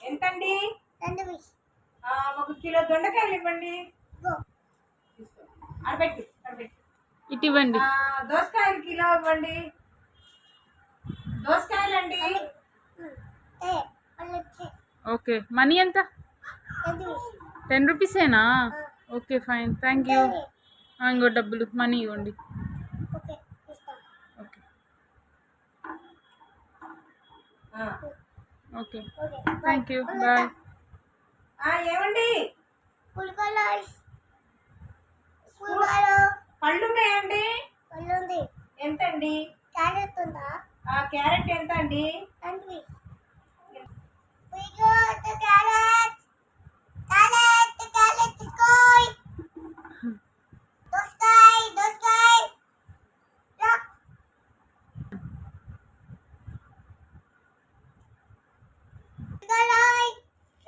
ఎంతండి? ఆ, ఒక కిలో దొండకాయలు ఇవ్వండి. అడబెట్టి ఇటు ఇవ్వండి దోసకాయలు కిలో ఇవ్వండి. దోసకాయలండి. ఓకే. మనీ ఎంత? Ten రూపీసేనా? Okay fine. Thank you. ఇంకో డబ్బులు మనీ ఇవ్వండి. ఓకే ఆ. ఓకే. Thank you bye. ఆ, ఏమండి? పళ్ళు ఉన్నాయండి పళ్ళుంది. ఎంతండి? క్యారెట్ ఉందా? ఆ క్యారెట్ ఎంత అండి